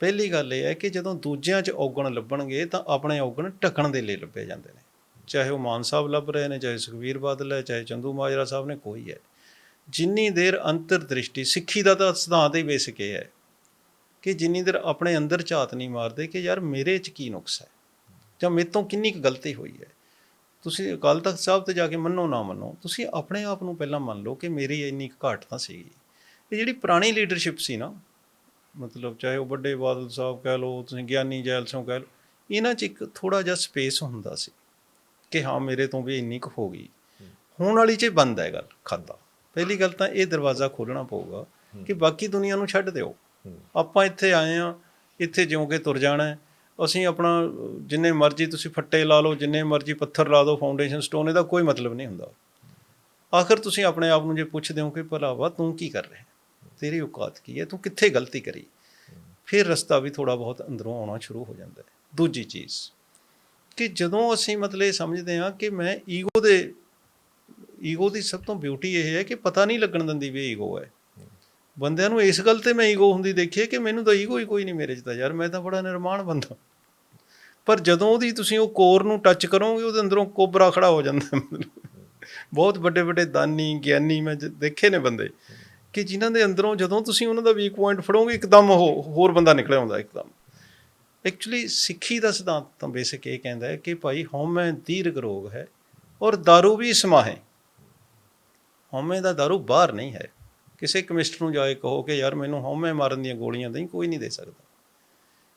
ਪਹਿਲੀ ਗੱਲ ਇਹ ਹੈ ਕਿ ਜਦੋਂ ਦੂਜਿਆਂ 'ਚ ਔਗਣ ਲੱਭਣਗੇ ਤਾਂ ਆਪਣੇ ਔਗਣ ਢੱਕਣ ਦੇ ਲਈ ਲੱਭੇ ਜਾਂਦੇ ਨੇ। ਚਾਹੇ ਉਹ ਮਾਨ ਸਾਹਿਬ ਲੱਭ ਰਹੇ ਨੇ, ਚਾਹੇ ਸੁਖਵੀਰ ਬਾਦਲ ਹੈ, ਚਾਹੇ ਚੰਦੂ ਮਾਜਰਾ ਸਾਹਿਬ ਨੇ, ਕੋਈ ਹੈ। ਜਿੰਨੀ ਦੇਰ ਅੰਤਰ ਦ੍ਰਿਸ਼ਟੀ ਸਿੱਖੀ ਦਾ ਤਾਂ ਸਿਧਾਂਤ ਹੀ ਬੇਸਿਕ ਇਹ ਹੈ ਕਿ ਜਿੰਨੀ ਦੇਰ ਆਪਣੇ ਅੰਦਰ ਝਾਤ ਨਹੀਂ ਮਾਰਦੇ ਕਿ ਯਾਰ ਮੇਰੇ 'ਚ ਕੀ ਨੁਕਸ ਹੈ ਜਾਂ ਮੇਰੇ ਤੋਂ ਕਿੰਨੀ ਕੁ ਗਲਤੀ ਹੋਈ ਹੈ। ਤੁਸੀਂ ਅਕਾਲ ਤਖਤ ਸਾਹਿਬ ਤੇ ਜਾ ਕੇ ਮੰਨੋ ਨਾ ਮੰਨੋ, ਤੁਸੀਂ ਆਪਣੇ ਆਪ ਨੂੰ ਪਹਿਲਾਂ ਮੰਨ ਲਓ ਕਿ ਮੇਰੀ ਇੰਨੀ ਕੁ ਘਾਟ ਤਾਂ ਸੀਗੀ। ਇਹ ਜਿਹੜੀ ਪੁਰਾਣੀ ਲੀਡਰਸ਼ਿਪ ਸੀ ਨਾ ਮਤਲਬ ਚਾਹੇ ਉਹ ਵੱਡੇ ਬਾਦਲ ਸਾਹਿਬ ਕਹਿ ਲਓ, ਤੁਸੀਂ ਗਿਆਨੀ ਜੈਲ ਸਿੰਘ ਕਹਿ ਲਓ, ਇਹਨਾਂ 'ਚ ਇੱਕ ਥੋੜਾ ਜਿਹਾ ਸਪੇਸ ਹੁੰਦਾ ਸੀ ਕਿ ਹਾਂ, ਮੇਰੇ ਤੋਂ ਵੀ ਇੰਨੀ ਕੁ ਹੋ ਗਈ। ਹੁਣ ਵਾਲੀ 'ਚ ਬੰਦ ਹੈ ਗੱਲ ਖਾਤਾ ਪਹਿਲੀ ਗੱਲ ਤਾਂ ਇਹ ਦਰਵਾਜ਼ਾ ਖੋਲਣਾ ਪਊਗਾ ਕਿ ਬਾਕੀ ਦੁਨੀਆ ਨੂੰ ਛੱਡ ਦਿਓ। ਆਪਾਂ ਇੱਥੇ ਆਏ ਆ ਇੱਥੇ ਜਿਉਂਗੇ ਤੁਰ ਜਾਣਾ ਅਸੀਂ ਆਪਣਾ, ਜਿੰਨੇ ਮਰਜ਼ੀ ਤੁਸੀਂ ਫੱਟੇ ਲਾ ਲਓ, ਜਿੰਨੇ ਮਰਜ਼ੀ ਪੱਥਰ ਲਾ ਦਿਓ ਫਾਊਂਡੇਸ਼ਨ ਸਟੋਨ ਇਹਦਾ ਕੋਈ ਮਤਲਬ ਨਹੀਂ ਹੁੰਦਾ। ਆਖਰ ਤੁਸੀਂ ਆਪਣੇ ਆਪ ਨੂੰ ਜੇ ਪੁੱਛਦੇ ਹੋ ਕਿ ਭਲਾਵਾ ਤੂੰ ਕੀ ਕਰ ਰਿਹਾ? ਤੇਰੀ ਔਕਾਤ ਕੀ ਹੈ? ਤੂੰ ਕਿੱਥੇ ਗਲਤੀ ਕਰੀ? ਫਿਰ ਰਸਤਾ ਵੀ ਥੋੜਾ ਬਹੁਤ ਅੰਦਰੋਂ ਆਉਣਾ ਸ਼ੁਰੂ ਹੋ ਜਾਂਦਾ ਹੈ। ਦੂਜੀ ਚੀਜ਼ ਕਿ ਜਦੋਂ ਅਸੀਂ ਮਤਲਬ ਇਹ ਸਮਝਦੇ ਹਾਂ ਕਿ ਮੈਂ ਈਗੋ ਦੇ, ਈਗੋ ਦੀ ਸਭ ਤੋਂ ਬਿਊਟੀ ਇਹ ਹੈ ਕਿ ਪਤਾ ਨਹੀਂ ਲੱਗਣ ਦਿੰਦੀ ਵੀ ਈਗੋ ਹੈ। ਬੰਦਿਆਂ ਨੂੰ ਇਸ ਗੱਲ ਤੇ ਮੈਂ ਈਗੋ ਹੁੰਦੀ ਦੇਖੀ ਕਿ ਮੈਨੂੰ ਤਾਂ ਈਗੋ ਹੀ ਕੋਈ ਨਹੀਂ ਮੇਰੇ 'ਚ ਤਾਂ ਯਾਰ, ਮੈਂ ਤਾਂ ਬੜਾ ਨਿਰਮਾਣ ਬੰਦਾ। ਪਰ ਜਦੋਂ ਉਹਦੀ ਤੁਸੀਂ ਉਹ ਕੋਰ ਨੂੰ ਟੱਚ ਕਰੋਗੇ, ਉਹਦੇ ਅੰਦਰੋਂ ਕੋਬਰਾ ਖੜਾ ਹੋ ਜਾਂਦਾ ਬਹੁਤ ਵੱਡੇ ਵੱਡੇ ਦਾਨੀ, ਗਿਆਨੀ ਮੈਂ ਦੇਖੇ ਨੇ ਬੰਦੇ। ਕਿ ਜਿਨ੍ਹਾਂ ਦੇ ਅੰਦਰੋਂ ਜਦੋਂ ਤੁਸੀਂ ਉਹਨਾਂ ਦਾ ਵੀਕ ਪੁਆਇੰਟ ਫੜੋਗੇ ਇੱਕਦਮ ਉਹ ਹੋਰ ਬੰਦਾ ਨਿਕਲਿਆ ਆਉਂਦਾ ਇੱਕਦਮ ਐਕਚੁਅਲੀ ਸਿੱਖੀ ਦਾ ਸਿਧਾਂਤ ਤਾਂ ਬੇਸਿਕ ਇਹ ਕਹਿੰਦਾ ਹੈ ਕਿ ਭਾਈ ਹਉਮੈ ਦੀਰਘ ਰੋਗ ਹੈ ਔਰ दारू ਵੀ ਸਮਾਹੇ ਹਉਮੈ ਦਾ दारू ਬਾਹਰ ਨਹੀਂ ਹੈ ਕਿਸੇ ਕੈਮਿਸਟ ਨੂੰ ਜਾਏ ਕਹੋ ਕਿ ਯਾਰ ਮੈਨੂੰ ਹਉਮੈ ਮਾਰਨ ਦੀਆਂ ਗੋਲੀਆਂ ਦੇਈ ਕੋਈ ਨਹੀਂ ਦੇ ਸਕਦਾ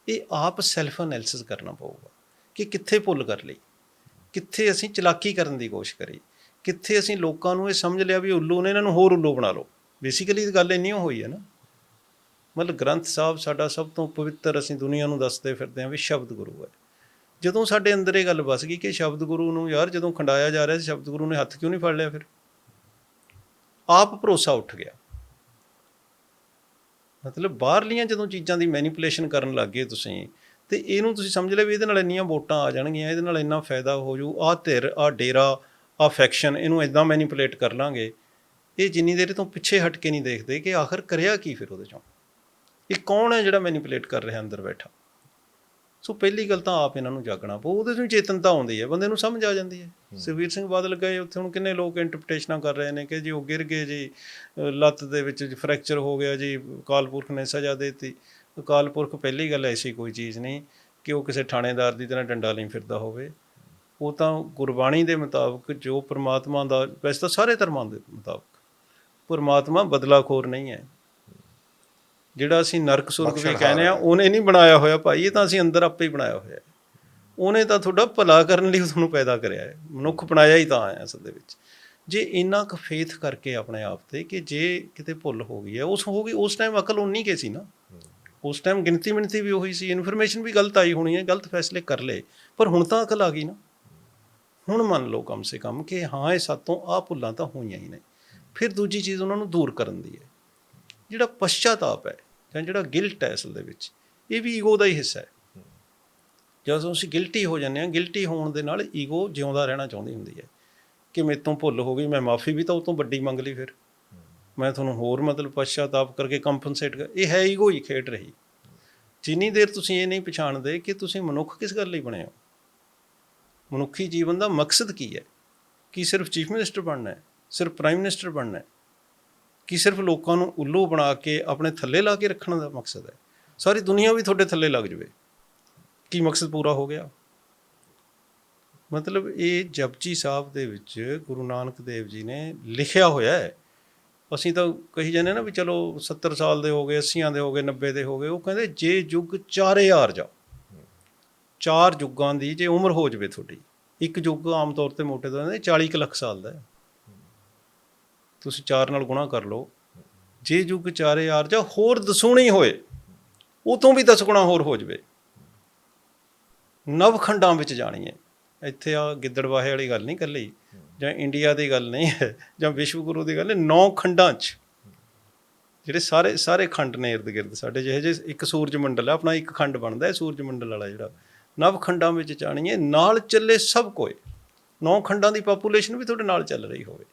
ਇਹ ਆਪ ਸੈਲਫ ਐਨਾਲਿਸਿਸ ਕਰਨਾ ਪਊਗਾ ਕਿ ਕਿੱਥੇ ਭੁੱਲ ਕਰ ਲਈ ਕਿੱਥੇ ਅਸੀਂ ਚਲਾਕੀ ਕਰਨ ਦੀ ਕੋਸ਼ਿਸ਼ ਕਰੀ ਕਿੱਥੇ ਅਸੀਂ ਲੋਕਾਂ ਨੂੰ ਇਹ ਸਮਝ ਲਿਆ ਵੀ ਉੱਲੂ ਨੇ ਇਹਨਾਂ ਨੂੰ ਹੋਰ ਉੱਲੂ ਬਣਾ ਲਓ ਬੇਸਿਕਲੀ ਗੱਲ ਇੰਨੀ ਓ ਹੋਈ ਹੈ ਨਾ। ਮਤਲਬ ਗ੍ਰੰਥ ਸਾਹਿਬ ਸਾਡਾ ਸਭ ਤੋਂ ਪਵਿੱਤਰ ਅਸੀਂ ਦੁਨੀਆ ਨੂੰ ਦੱਸਦੇ ਫਿਰਦੇ ਹਾਂ ਵੀ ਸ਼ਬਦ ਗੁਰੂ ਹੈ। ਜਦੋਂ ਸਾਡੇ ਅੰਦਰ ਇਹ ਗੱਲ ਵਸ ਗਈ ਕਿ ਸ਼ਬਦ ਗੁਰੂ ਨੂੰ ਯਾਰ ਜਦੋਂ ਖੰਡਾਇਆ ਜਾ ਰਿਹਾ ਸੀ, ਸ਼ਬਦ ਗੁਰੂ ਨੇ ਹੱਥ ਕਿਉਂ ਨਹੀਂ ਫੜ ਲਿਆ ਫਿਰ? ਆਪ ਭਰੋਸਾ ਉੱਠ ਗਿਆ। ਮਤਲਬ ਬਾਹਰਲੀਆਂ ਜਦੋਂ ਚੀਜ਼ਾਂ ਦੀ ਮੈਨੀਪੂਲੇਸ਼ਨ ਕਰਨ ਲੱਗੇ ਤੁਸੀਂ, ਤੇ ਇਹਨੂੰ ਤੁਸੀਂ ਸਮਝ ਲਿਆ ਵੀ ਇਹਦੇ ਨਾਲ ਇੰਨੀਆਂ ਵੋਟਾਂ ਆ ਜਾਣਗੀਆਂ, ਇਹਦੇ ਨਾਲ ਇੰਨਾ ਫਾਇਦਾ ਹੋ ਜੂ, ਆਹ ਧਿਰ, ਆਹ ਡੇਰਾ, ਆਹ ਫੈਕਸ਼ਨ ਇਹਨੂੰ ਇਦਾਂ ਮੈਨੀਪੂਲੇਟ ਕਰ ਲਾਂਗੇ। ਇਹ ਜਿੰਨੀ ਦੇਰ ਤੋਂ ਪਿੱਛੇ ਹਟ ਕੇ ਨਹੀਂ ਦੇਖਦੇ ਕਿ ਆਖਰ ਕਰਿਆ ਕੀ ਫਿਰ ਉਹਦੇ ਚੋਂ? ਇਹ ਕੌਣ ਹੈ ਜਿਹੜਾ ਮੈਨੀਪੂਲੇਟ ਕਰ ਰਿਹਾ ਅੰਦਰ ਬੈਠਾ? ਸੋ ਪਹਿਲੀ ਗੱਲ ਤਾਂ ਆਪ ਇਹਨਾਂ ਨੂੰ ਜਾਗਣਾ ਪਊ ਉਹਦੇ ਤੋਂ ਚੇਤਨਤਾ ਆਉਂਦੀ ਹੈ ਬੰਦੇ ਨੂੰ ਸਮਝ ਆ ਜਾਂਦੀ ਹੈ। ਸੁਖਬੀਰ ਸਿੰਘ ਬਾਦਲ ਗਏ ਉੱਥੇ ਹੁਣ ਕਿੰਨੇ ਲੋਕ ਇੰਟਰਪ੍ਰੀਟੇਸ਼ਨਾਂ ਕਰ ਰਹੇ ਨੇ ਕਿ ਜੀ ਉਹ ਗਿਰ ਗਏ ਜੀ ਲੱਤ ਦੇ ਵਿੱਚ ਫ੍ਰੈਕਚਰ ਹੋ ਗਿਆ ਜੀ ਅਕਾਲ ਪੁਰਖ ਨੇ ਸਜ਼ਾ ਦਿੱਤੀ। ਅਕਾਲ ਪੁਰਖ ਪਹਿਲੀ ਗੱਲ ਐਸੀ ਕੋਈ ਚੀਜ਼ ਨਹੀਂ ਕਿ ਉਹ ਕਿਸੇ ਥਾਣੇਦਾਰ ਦੀ ਤਰ੍ਹਾਂ ਡੰਡਾ ਲਈ ਫਿਰਦਾ ਹੋਵੇ। ਉਹ ਤਾਂ ਗੁਰਬਾਣੀ ਦੇ ਮੁਤਾਬਕ ਜੋ ਪ੍ਰਮਾਤਮਾ ਦਾ ਵੈਸੇ ਤਾਂ ਸਾਰੇ ਧਰਮਾਂ ਦੇ ਮੁਤਾਬਕ ਪਰਮਾਤਮਾ ਬਦਲਾਖੋਰ ਨਹੀਂ ਹੈ। ਜਿਹੜਾ ਅਸੀਂ ਨਰਕ ਸੁਰਗ ਵੀ ਕਹਿੰਦੇ ਆ ਉਹਨੇ ਨਹੀਂ ਬਣਾਇਆ ਹੋਇਆ ਭਾਈ ਇਹ ਤਾਂ ਅਸੀਂ ਅੰਦਰ ਆਪੇ ਹੀ ਬਣਾਇਆ ਹੋਇਆ ਹੈ। ਉਹਨੇ ਤਾਂ ਤੁਹਾਡਾ ਭਲਾ ਕਰਨ ਲਈ ਤੁਹਾਨੂੰ ਪੈਦਾ ਕਰਿਆ ਹੈ। ਮਨੁੱਖ ਬਣਾਇਆ ਹੀ ਤਾਂ ਆਇਆ ਅਸਲ ਦੇ ਵਿੱਚ। ਜੇ ਇੰਨਾ ਕੁ ਫੇਥ ਕਰਕੇ ਆਪਣੇ ਆਪ ਤੇ ਕਿ ਜੇ ਕਿਤੇ ਭੁੱਲ ਹੋ ਗਈ ਹੈ ਉਸ ਹੋ ਗਈ ਉਸ ਟਾਈਮ ਅਕਲ ਉਨੀ ਕੇ ਸੀ ਨਾ। ਉਸ ਟਾਈਮ ਗਿਣਤੀ ਮਿਣਤੀ ਵੀ ਉਹੀ ਸੀ ਇਨਫੋਰਮੇਸ਼ਨ ਵੀ ਗਲਤ ਆਈ ਹੋਣੀ ਹੈ ਗਲਤ ਫੈਸਲੇ ਕਰ ਲਏ। ਪਰ ਹੁਣ ਤਾਂ ਅਕਲ ਆ ਗਈ ਨਾ। ਹੁਣ ਮੰਨ ਲਓ ਕਮ ਸੇ ਕਮ ਕਿ ਹਾਂ ਇਹ ਸਾਤੋਂ ਆ ਭੁੱਲਾਂ ਤਾਂ ਹੋਈਆਂ ਹੀ ਨੇ। ਫਿਰ ਦੂਜੀ ਚੀਜ਼ ਉਹਨਾਂ ਨੂੰ ਦੂਰ ਕਰਨ ਦੀ ਹੈ। ਜਿਹੜਾ ਪਛਤਾਪ ਹੈ ਜਾਂ ਜਿਹੜਾ ਗਿਲਟ ਹੈ ਅਸਲ ਦੇ ਵਿੱਚ, ਇਹ ਵੀ ਈਗੋ ਦਾ ਹੀ ਹਿੱਸਾ ਹੈ। ਜਦੋਂ ਅਸੀਂ ਗਿਲਟੀ ਹੋ ਜਾਂਦੇ ਹਾਂ ਗਿਲਟੀ ਹੋਣ ਦੇ ਨਾਲ ਈਗੋ ਜਿਉਂਦਾ ਰਹਿਣਾ ਚਾਹੁੰਦੀ ਹੁੰਦੀ ਹੈ ਕਿ ਮੇਰੇ ਤੋਂ ਭੁੱਲ ਹੋ ਗਈ, ਮੈਂ ਮਾਫੀ ਵੀ ਤਾਂ ਉਹ ਤੋਂ ਵੱਡੀ ਮੰਗ ਲਈ ਫਿਰ। ਮੈਂ ਤੁਹਾਨੂੰ ਹੋਰ ਮਤਲਬ ਪਛਤਾਪ ਕਰਕੇ ਕੰਪਨਸੇਟ ਕਰ, ਇਹ ਹੈ ਈਗੋ ਹੀ, ਖੇਡ ਰਹੀ। ਜਿੰਨੀ ਦੇਰ ਤੁਸੀਂ ਇਹ ਨਹੀਂ ਪਛਾਣਦੇ ਕਿ ਤੁਸੀਂ ਮਨੁੱਖ ਕਿਸ ਗੱਲ ਲਈ ਬਣੇ ਹੋ? ਮਨੁੱਖੀ ਜੀਵਨ ਦਾ ਮਕਸਦ ਕੀ ਹੈ? ਕੀ ਸਿਰਫ ਚੀਫ ਮਿਨਿਸਟਰ ਬਣਨਾ ਹੈ? ਸਿਰਫ ਪ੍ਰਾਈਮ ਮਿਨਿਸਟਰ ਬਣਨਾ ਹੈ ਕੀ ਸਿਰਫ ਲੋਕਾਂ ਨੂੰ ਉੱਲੂ ਬਣਾ ਕੇ ਆਪਣੇ ਥੱਲੇ ਲਾ ਕੇ ਰੱਖਣ ਦਾ ਮਕਸਦ ਹੈ। ਸਾਰੀ ਦੁਨੀਆ ਵੀ ਤੁਹਾਡੇ ਥੱਲੇ ਲੱਗ ਜਾਵੇ। ਕੀ ਮਕਸਦ ਪੂਰਾ ਹੋ ਗਿਆ? ਮਤਲਬ ਇਹ ਜਪਜੀ ਸਾਹਿਬ ਦੇ ਵਿੱਚ ਗੁਰੂ ਨਾਨਕ ਦੇਵ ਜੀ ਨੇ ਲਿਖਿਆ ਹੋਇਆ ਹੈ। ਅਸੀਂ ਤਾਂ ਕਹੀ ਜਾਂਦੇ ਨਾ ਵੀ ਚਲੋ 70 ਸਾਲ ਦੇ ਹੋ ਗਏ 80 ਦੇ ਹੋ ਗਏ 90 ਦੇ ਹੋ ਗਏ, ਉਹ ਕਹਿੰਦੇ ਜੇ ਯੁੱਗ ਚਾਰੇ ਹਾਰ ਜਾ ਚਾਰ ਯੁੱਗਾਂ ਦੀ ਜੇ ਉਮਰ ਹੋ ਜਵੇ ਤੁਹਾਡੀ, ਇੱਕ ਯੁੱਗ ਆਮ ਤੌਰ ਤੇ ਮੋਟੇ ਤੋਂ ਕਹਿੰਦੇ 40 ਕੁ ਲੱਖ ਸਾਲ ਦਾ ਹੈ। ਤੁਸੀਂ ਚਾਰ ਨਾਲ ਗੁਣਾ ਕਰ ਲਓ। ਜੇ ਯੁੱਗ ਚਾਰੇ ਹਾਰ ਜਾਂ ਹੋਰ ਦਸੂਣੀ ਹੋਏ, ਉਹ ਤੋਂ ਵੀ ਦਸ ਗੁਣਾ ਹੋਰ ਹੋ ਜਵੇ। ਨਵਖੰਡਾਂ ਵਿੱਚ ਜਾਣੀ ਹੈ। ਇੱਥੇ ਆ ਗਿੱਦੜਵਾਹੇ ਵਾਲੀ ਗੱਲ ਨਹੀਂ ਕੱਲੀ ਜਾਂ ਇੰਡੀਆ ਦੀ ਗੱਲ ਨਹੀਂ ਹੈ, ਜਾਂ ਵਿਸ਼ਵ ਗੁਰੂ ਦੀ ਗੱਲ ਹੈ ਨੌ ਖੰਡਾਂ 'ਚ। ਜਿਹੜੇ ਸਾਰੇ ਸਾਰੇ ਖੰਡ ਨੇ ਇਰਦ ਗਿਰਦ। ਸਾਡੇ ਜਿਹੇ ਜਿਹੇ ਇੱਕ ਸੂਰਜ ਮੰਡਲ ਹੈ ਆਪਣਾ ਇੱਕ ਖੰਡ ਬਣਦਾ ਹੈ ਸੂਰਜ ਮੰਡਲ ਵਾਲਾ ਜਿਹੜਾ। ਨਵ ਖੰਡਾਂ ਵਿੱਚ ਜਾਣੀ ਹੈ, ਨਾਲ ਚੱਲੇ ਸਭ ਕੋਈ। ਨੌ ਖੰਡਾਂ ਦੀ ਪਾਪੂਲੇਸ਼ਨ ਵੀ ਤੁਹਾਡੇ ਨਾਲ ਚੱਲ ਰਹੀ ਹੋਵੇ।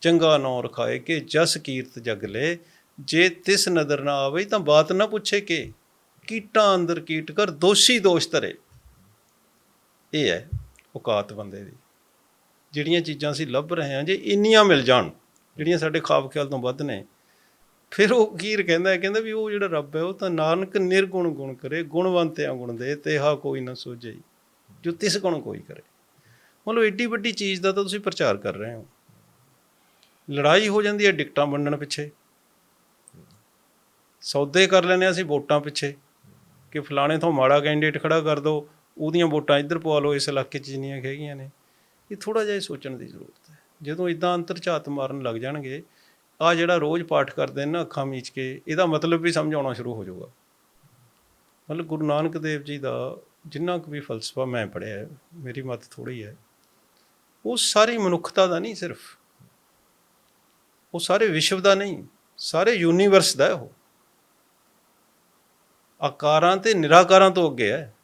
ਚੰਗਾ ਨੌ ਰਖਾਏ ਕਿ ਜਸ ਕੀਰਤ ਜਗ ਲੈ। ਜੇ ਤਿਸ ਨਦਰ ਨਾ ਆਵੇ ਤਾਂ ਬਾਤ ਨਾ ਪੁੱਛੇ ਕਿ। ਕੀਟਾਂ ਅੰਦਰ ਕੀਟ ਕਰ ਦੋਸ਼ੀ ਦੋਸ਼ ਧਰੇ। ਇਹ ਹੈ ਔਕਾਤ ਬੰਦੇ ਦੀ। ਜਿਹੜੀਆਂ ਚੀਜ਼ਾਂ ਅਸੀਂ ਲੱਭ ਰਹੇ ਹਾਂ, ਜੇ ਇੰਨੀਆਂ ਮਿਲ ਜਾਣ, ਜਿਹੜੀਆਂ ਸਾਡੇ ਖਾਬ ਖਿਆਲ ਤੋਂ ਵੱਧ ਨੇ, ਫਿਰ ਉਹ ਕੀਰ ਕਹਿੰਦਾ ਕਹਿੰਦਾ ਵੀ ਉਹ ਜਿਹੜਾ ਰੱਬ ਹੈ, ਉਹ ਤਾਂ ਨਾਨਕ ਨਿਰਗੁਣ ਗੁਣ ਕਰੇ, ਗੁਣਵੰਤਿਆਂ ਗੁਣ ਦੇ, ਤੇ ਹਾ ਕੋਈ ਨਾ ਸੋਝੇ। ਜੋ ਤਿਸ ਗੁਣ ਕੋਈ ਕਰੇ। ਮਤਲਬ ਏਡੀ ਵੱਡੀ ਚੀਜ਼ ਦਾ ਤਾਂ ਤੁਸੀਂ ਪ੍ਰਚਾਰ ਕਰ ਰਹੇ ਹੋ। ਲੜਾਈ ਹੋ ਜਾਂਦੀ ਹੈ ਟਿਕਟਾਂ ਵੰਡਣ ਪਿੱਛੇ। ਸੌਦੇ ਕਰ ਲੈਂਦੇ ਹਾਂ ਅਸੀਂ ਵੋਟਾਂ ਪਿੱਛੇ ਕਿ ਫਲਾਣੇ ਤੋਂ ਮਾੜਾ ਕੈਂਡੀਡੇਟ ਖੜਾ ਕਰ ਦਿਓ ਉਹਦੀਆਂ ਵੋਟਾਂ ਇੱਧਰ ਪਵਾ ਲਓ, ਇਸ ਇਲਾਕੇ 'ਚ ਜਿੰਨੀਆਂ ਹੈਗੀਆਂ ਨੇ। ਇਹ ਥੋੜਾ ਜਿਹਾ ਸੋਚਣ ਦੀ ਜ਼ਰੂਰਤ ਹੈ। ਜਦੋਂ ਇਦਾਂ ਅੰਤਰਝਾਤ ਮਾਰਨ ਲੱਗ ਜਾਣਗੇ ਆ ਜਿਹੜਾ ਰੋਜ਼ ਪਾਠ ਕਰਦੇ ਨੇ ਨਾ ਅੱਖਾਂ ਮੀਚ ਕੇ, ਇਹਦਾ ਮਤਲਬ ਵੀ ਸਮਝ ਆਉਣਾ ਸ਼ੁਰੂ ਹੋ ਜਾਊਗਾ। ਮਤਲਬ ਗੁਰੂ ਨਾਨਕ ਦੇਵ ਜੀ ਦਾ ਜਿੰਨਾ ਕੁ ਵੀ ਫਲਸਫਾ ਮੈਂ ਪੜ੍ਹਿਆ ਮੇਰੀ ਮਤ ਥੋੜੀ ਹੈ, ਉਹ ਸਾਰੀ ਮਨੁੱਖਤਾ ਦਾ ਨਹੀਂ ਸਿਰਫ ਉਹ ਸਾਰੇ ਵਿਸ਼ਵ ਦਾ ਨਹੀਂ, ਸਾਰੇ ਯੂਨੀਵਰਸ ਦਾ ਉਹ। ਆਕਾਰਾਂ ਤੇ ਨਿਰਾਕਾਰਾਂ ਤੋਂ ਅੱਗੇ ਹੈ।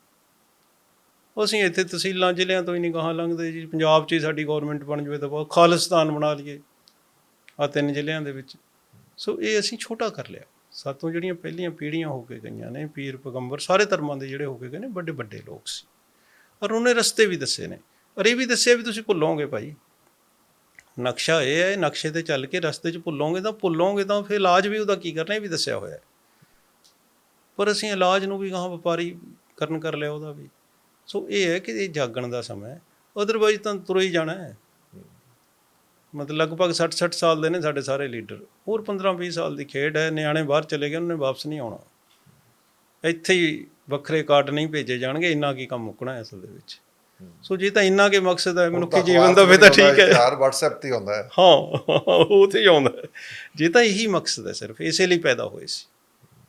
ਅਸੀਂ ਇੱਥੇ ਤਹਿਸੀਲਾਂ, ਜ਼ਿਲ੍ਹਿਆਂ ਤੋਂ ਹੀ ਨਹੀਂ ਗਾਹਾਂ ਲੰਘਦੇ ਜੀ। ਪੰਜਾਬ 'ਚ ਹੀ ਸਾਡੀ ਗਵਰਨਮੈਂਟ ਬਣ ਜਾਵੇ ਤਾਂ ਬਹੁਤ, ਖਾਲਿਸਤਾਨ ਬਣਾ ਲਈਏ ਆ ਤਿੰਨ ਜ਼ਿਲ੍ਹਿਆਂ ਦੇ ਵਿੱਚ। ਸੋ ਇਹ ਅਸੀਂ ਛੋਟਾ ਕਰ ਲਿਆ। ਸਾਤੋਂ ਜਿਹੜੀਆਂ ਪਹਿਲੀਆਂ ਪੀੜ੍ਹੀਆਂ ਹੋ ਕੇ ਗਈਆਂ ਨੇ, ਪੀਰ ਪੈਗੰਬਰ, ਸਾਰੇ ਧਰਮਾਂ ਦੇ ਜਿਹੜੇ ਹੋ ਕੇ ਗਏ ਨੇ ਵੱਡੇ ਵੱਡੇ ਲੋਕ ਸੀ। ਔਰ ਉਹਨੇ ਰਸਤੇ ਵੀ ਦੱਸੇ ਨੇ। ਔਰ ਇਹ ਵੀ ਦੱਸਿਆ ਵੀ ਤੁਸੀਂ ਭੁੱਲੋਗੇ ਭਾਈ ਨਕਸ਼ਾ ਇਹ ਹੈ ਨਕਸ਼ੇ ਤੇ ਚੱਲ ਕੇ ਰਸਤੇ 'ਚ ਭੁੱਲੋਗੇ ਤਾਂ ਭੁੱਲੋਗੇ ਤਾਂ ਫਿਰ ਇਲਾਜ ਵੀ ਉਹਦਾ ਕੀ ਕਰਨਾ, ਇਹ ਵੀ ਦੱਸਿਆ ਹੋਇਆ ਹੈ। ਪਰ ਅਸੀਂ ਇਲਾਜ ਨੂੰ ਵੀ ਗਾਹਾਂ ਵਪਾਰੀ ਕਰਨ ਕਰ ਲਿਆ ਉਹਦਾ ਵੀ। ਸੋ ਇਹ ਹੈ ਕਿ ਇਹ ਜਾਗਣ ਦਾ ਸਮਾਂ ਹੈ ਅਦਰਵਾਈਜ਼ ਤਾਂ ਤੁਰ ਹੀ ਜਾਣਾ ਹੈ। ਮਤਲਬ ਲਗਭਗ 60 60 ਸਾਲ ਦੇ ਨੇ ਸਾਡੇ ਸਾਰੇ ਲੀਡਰ। ਹੋਰ 15 20 ਸਾਲ ਦੀ ਖੇਡ ਹੈ, ਨਿਆਣੇ ਬਾਹਰ ਚਲੇ ਗਏ, ਉਹਨਾਂ ਨੇ ਵਾਪਸ ਨਹੀਂ ਆਉਣਾ। ਇੱਥੇ ਹੀ ਵੱਖਰੇ ਕਾਰਡ ਨਹੀਂ ਭੇਜੇ ਜਾਣਗੇ, ਇੰਨਾ ਕੀ ਕੰਮ ਮੁੱਕਣਾ ਹੈ ਅਸਲ ਦੇ ਵਿੱਚ। ਸੋ ਜੇ ਤਾਂ ਇੰਨਾ ਕੇ ਮਕਸਦ ਹੈ ਮਨੁੱਖੀ ਜੀਵਨ ਦਾ ਫਿਰ ਤਾਂ ਠੀਕ ਹੈ। ਯਾਰ WhatsApp ਤੇ ਹੁੰਦਾ ਹੈ। ਹਾਂ ਉਹ ਤੇ ਹੀ ਆਉਂਦਾ। ਜੇ ਤਾਂ ਇਹੀ ਮਕਸਦ ਹੈ ਸਿਰਫ ਇਸੇ ਲਈ ਪੈਦਾ ਹੋਏ ਸੀ।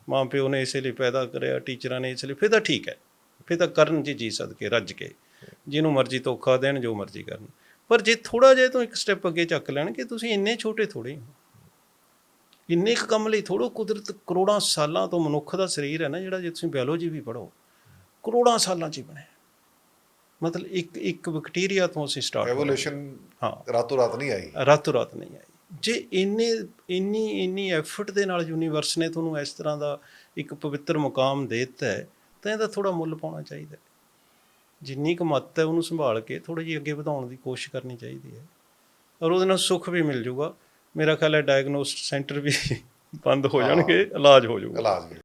ਮਾਂ ਪਿਓ ਨੇ ਇਸੇ ਲਈ ਪੈਦਾ ਕਰਿਆ ਟੀਚਰਾਂ ਨੇ ਇਸ ਲਈ ਫਿਰ ਤਾਂ ਠੀਕ ਹੈ। ਫਿਰ ਤਾਂ ਕਰਨ ਜੀ ਜੀ ਸਦਕੇ ਰੱਜ ਕੇ। ਜਿਹਨੂੰ ਮਰਜ਼ੀ ਧੋਖਾ ਦੇਣ ਜੋ ਮਰਜ਼ੀ ਕਰਨ। ਪਰ ਜੇ ਥੋੜਾ ਜਿਹਾ ਤੋਂ ਇੱਕ ਸਟੈਪ ਅੱਗੇ ਚੱਕ ਲੈਣ ਕਿ ਤੁਸੀਂ ਇੰਨੇ ਛੋਟੇ ਥੋੜੇ ਹੋ। ਇੰਨੇ ਕੁ ਕੰਮ ਲਈ ਥੋੜੋ ਕੁਦਰਤ ਕਰੋੜਾਂ ਸਾਲਾਂ ਤੋਂ ਮਨੁੱਖ ਦਾ ਸਰੀਰ ਹੈ ਨਾ ਜਿਹੜਾ ਜੇ ਤੁਸੀਂ ਬਾਇਓਲੋਜੀ ਵੀ ਪੜੋ ਕਰੋੜਾਂ ਸਾਲਾਂ 'ਚ ਹੀ ਬਣਿਆ। ਮਤਲਬ ਇੱਕ ਇੱਕ ਬੈਕਟੀਰੀਆ ਤੋਂ ਅਸੀਂ ਸਟਾਰਟ ਐਵੋਲੂਸ਼ਨ ਹਾਂ। ਰਾਤੋਂ ਰਾਤ ਨਹੀਂ ਆਈ। ਰਾਤੋਂ ਰਾਤ ਨਹੀਂ ਆਈ। ਜੇ ਇੰਨੇ ਇੰਨੀ ਇੰਨੀ ਐਫਰਟ ਦੇ ਨਾਲ ਯੂਨੀਵਰਸ ਨੇ ਤੁਹਾਨੂੰ ਇਸ ਤਰ੍ਹਾਂ ਦਾ ਇੱਕ ਪਵਿੱਤਰ ਮੁਕਾਮ ਦੇ ਦਿੱਤਾ ਹੈ ਤਾਂ ਇਹਦਾ ਥੋੜਾ ਮੁੱਲ ਪਾਉਣਾ ਚਾਹੀਦਾ। ਜਿੰਨੀ ਕੁ ਮੱਤ ਹੈ ਉਹਨੂੰ ਸੰਭਾਲ ਕੇ ਥੋੜੀ ਜਿਹੀ ਅੱਗੇ ਵਧਾਉਣ ਦੀ ਕੋਸ਼ਿਸ਼ ਕਰਨੀ ਚਾਹੀਦੀ ਹੈ। ਔਰ ਉਹਦੇ ਨਾਲ ਸੁੱਖ ਵੀ ਮਿਲ ਜਾਊਗਾ ਮੇਰਾ ਖਿਆਲ ਹੈ ਡਾਇਗਨੋਸਟ ਸੈਂਟਰ ਵੀ ਬੰਦ ਹੋ ਜਾਣਗੇ ਇਲਾਜ ਹੋ ਜਾਊਗਾ ਇਲਾਜ ਵੀ